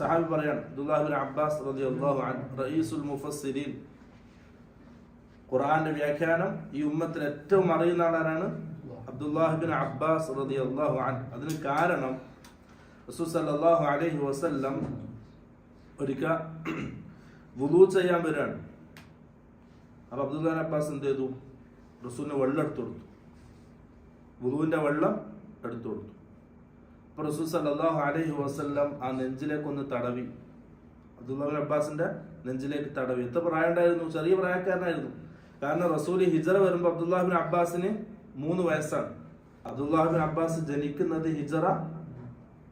സഹാബി പറയാണ് അബ്ദുല്ലാഹിബിൻ അബ്ബാസ് റളിയല്ലാഹു അൻഹു റഈസുൽ മുഫസ്സിരീൻ. ഖുർആന്റെ വ്യാഖ്യാനം ഈ ഉമ്മത്തിൽ ഏറ്റവും അറിയുന്ന ആളാരാണ് അബ്ദുല്ലാഹിബിൻ അബ്ബാസ് റളിയല്ലാഹു അൻഹു. അതിന് കാരണം റസൂൽ സല്ലല്ലാഹു അലൈഹി വസല്ലം ഒരിക്കൽ വുളൂ ചെയ്യാൻ വരികയാണ്. അപ്പൊ അബ്ദുല്ലാഹിബിൻ അബ്ബാസ് എന്ത് ചെയ്തു? റസൂലിന് വെള്ളം എടുത്തു കൊടുത്തു. വുളുവിന്റെ വെള്ളം എടുത്തു കൊടുത്തു. അപ്പൊ റസൂൽ അലൈഹി വസല്ലം ആ നെഞ്ചിലേക്കൊന്ന് തടവി. അബ്ദുല്ലാഹിബിൻ അബ്ബാസിന്റെ നെഞ്ചിലേക്ക് തടവി. എത്ര പ്രായമുണ്ടായിരുന്നു? ചെറിയ പ്രായക്കാരനായിരുന്നു. കാരണം റസൂൽ ഹിജറ വരുമ്പോൾ അബ്ദുല്ലാഹിബിൻ അബ്ബാസിന് മൂന്ന് വയസ്സാണ്. അബ്ദുല്ലാഹിബിൻ അബ്ബാസ് ജനിക്കുന്നത് ഹിജറ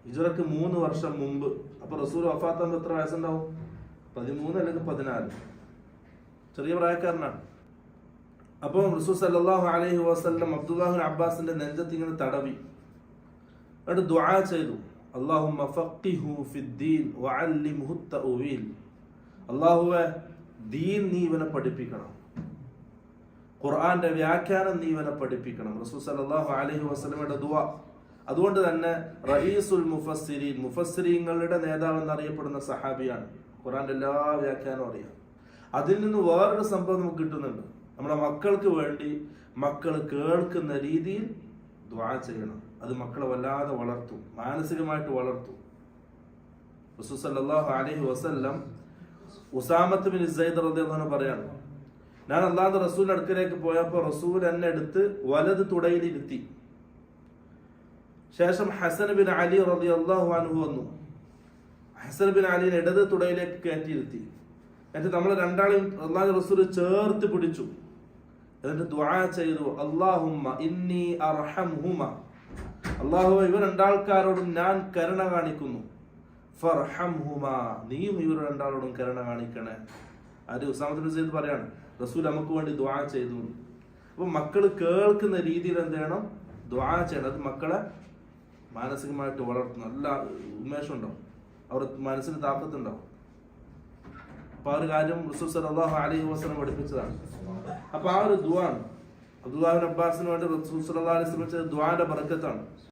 ഹിജറക്ക് മൂന്ന് വർഷം മുമ്പ്. അപ്പൊ റസൂൽ വഫാത്താകുമ്പോൾ എത്ര വയസ്സുണ്ടാവും? പതിമൂന്ന് അല്ലെങ്കിൽ പതിനാല്. ചെറിയ പ്രായക്കാരനാണ്. അപ്പോൾ റസൂൽ സല്ലല്ലാഹു അലൈഹി വസല്ലം അബ്ദുല്ലാഹിബിൻ അബ്ബാസിന്റെ നെഞ്ചത്ത് ഇങ്ങനെ തടവി. എന്നിട്ട് ദുആ ചെയ്തു. ഫഖിഹു ഫിദ്ദീൻ വഅല്ലിംഹു തഅവീൽ. ദീൻ നീ ഇവനെ പഠിപ്പിക്കണം. ഖുർആന്റെ വ്യാഖ്യാനം നീ ഇവനെ പഠിപ്പിക്കണം. റസൂൽ സല്ലല്ലാഹു അലൈഹി വസല്ലമയുടെ ദുആ. അതുകൊണ്ട് തന്നെ റഈസുൽ മുഫസ്സിരീൻ മുഫസ്സിരീങ്ങളുടെ നേതാവ് എന്നറിയപ്പെടുന്ന സഹാബിയാണ്. ഖുർആന്റെ എല്ലാ വ്യാഖ്യാനവും അറിയാം. അതിൽ നിന്ന് വേറൊരു സംഭവം നമുക്ക് കിട്ടുന്നുണ്ട്. നമ്മുടെ മക്കൾക്ക് വേണ്ടി മക്കൾ കേൾക്കുന്ന രീതിയിൽ ദ്വാ ചെയ്യണം. അത് മക്കളെ വല്ലാതെ വളർത്തും മാനസികമായിട്ട് വളർത്തും. റസൂൽ അലഹി വസല്ലം ഉസാമത്ത് ബിൻ സൈദ് റളിയല്ലാഹു അൻഹു പറയാണ് ഞാൻ അള്ളാഹുന്റെ റസൂലിന്റെ അടുക്കലേക്ക് പോയപ്പോൾ റസൂൽ എന്നെ എടുത്ത് വലത് തുടയിലിരുത്തി. ശേഷം ഹസൻ ബിൻ അലി റബി അള്ളാഹു അൻഹു വന്നു. ഹസൻ ബിൻ അലിനെ ഇടത് തുടയിലേക്ക് കയറ്റിയിരുത്തി. എന്നിട്ട് നമ്മൾ രണ്ടാളെയും അള്ളാഹു റസൂൽ ചേർത്ത് പിടിച്ചു. എന്നിട്ട് ദ്വാ ചെയ്തു അല്ലാഹുമ്മ ഇന്നി അർഹംഹുമ. അല്ലാഹു ഇവർ രണ്ടാൾക്കാരോടും ഞാൻ കരുണ കാണിക്കുന്നു. നീയും ഇവർ രണ്ടാളോടും കരുണ കാണിക്കണേ. അത് ഉസാമത്ത് സെയ്ദ് പറയാണ് റസൂൽ നമുക്ക് വേണ്ടി ദ്വാ ചെയ്തു. അപ്പൊ മക്കൾ കേൾക്കുന്ന രീതിയിൽ എന്ത് ചെയ്യണം? ദ്വാ ചെയ്യണം. അത് മക്കളെ മാനസികമായിട്ട് വളർത്തും നല്ല ഉന്മേഷം ഉണ്ടാവും അവർ മനസ്സിന് താക്കത്തുണ്ടാവും. അപ്പൊ ആ ഒരു കാര്യം റസൂൽ സല്ലല്ലാഹു അലൈഹി വസല്ലം പഠിപ്പിച്ചതാണ്. അപ്പൊ ആ ഒരു ദ്വാണ് അബ്ദുല്ലാഹിബിൻ അബ്ബാസിന് വേണ്ടി റസൂൽ സല്ലല്ലാഹു അലൈഹി വസല്ലം ചെയ്ത ദുആന്റെ ബർക്കത്താണ്